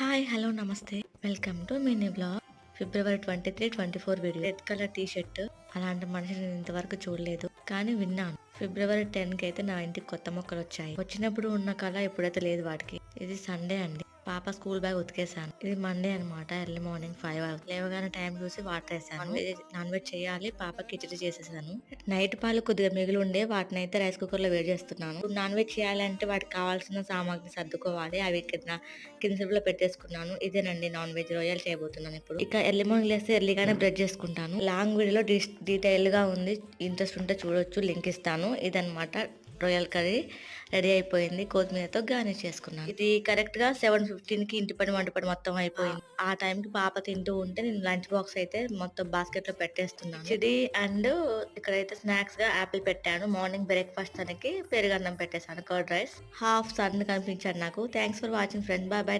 Hi hello నమస్తే. Welcome to mini blog February twenty three twenty four video red colour T shirt అలాంటి మనిషి నేను ఇంతవరకు చూడలేదు. కానీ విన్నాను. ఫిబ్రవరి టెన్కి అయితే నా ఇంటికి కొత్త మొక్కలు వచ్చాయి. వచ్చినప్పుడు ఉన్న కళ ఎప్పుడైతే లేదు వాటికి. ఇది సండే అండి. పాప స్కూల్ బ్యాగ్ ఉతికేసాను ఇది మండే అన్నమాట ఎర్లీ మార్నింగ్ ఫైవ్ లేవగానే టైం చూసి వాటర్ వేసాను. నాన్ వెజ్ చేయాలి పాప కిచడి చేసేసాను. నైట్ పాలు కొద్దిగా మిగిలి ఉండే వాటిని అయితే రైస్ కుక్కర్లో వేడి చేస్తున్నాను. నాన్ వెజ్ చేయాలంటే వాటికి కావాల్సిన సామాగ్రి సర్దుకోవాలి. అవి కింద కింద పెట్టేసుకున్నాను. ఇదేనండి నాన్ వెజ్ రొయ్యలు చేయబోతున్నాను ఇప్పుడు. ఇక ఎర్లీ మార్నింగ్ లేస్తే ఎర్లీగానే బ్రెడ్ చేసుకుంటాను. లాంగ్ వీడియోలో డీటెయిల్గా ఉంది. ఇంట్రెస్ట్ ఉంటే చూడొచ్చు లింక్ ఇస్తాను. ఇదన్నమాట రొయ్యల కర్రీ రెడీ అయిపోయింది. కొత్తిమీరతో గార్నిష్ చేసుకున్నాను. ఇది కరెక్ట్గా సెవెన్ ఫిఫ్టీన్కి ఇంటి పని వంట పని మొత్తం అయిపోయింది. ఆ టైం కి పాప తింటూ ఉంటే నేను లంచ్ బాక్స్ అయితే మొత్తం బాస్కెట్లో పెట్టేస్తున్నాను. ఇది అండ్ ఇక్కడైతే స్నాక్స్గా యాపిల్ పెట్టాను. మార్నింగ్ బ్రేక్ఫాస్ట్ తనకి పెరుగన్నం పెట్టేశాను. కర్డ్ రైస్ హాఫ్ సన్ కనిపించాడు నాకు. Thanks for watching friend bye bye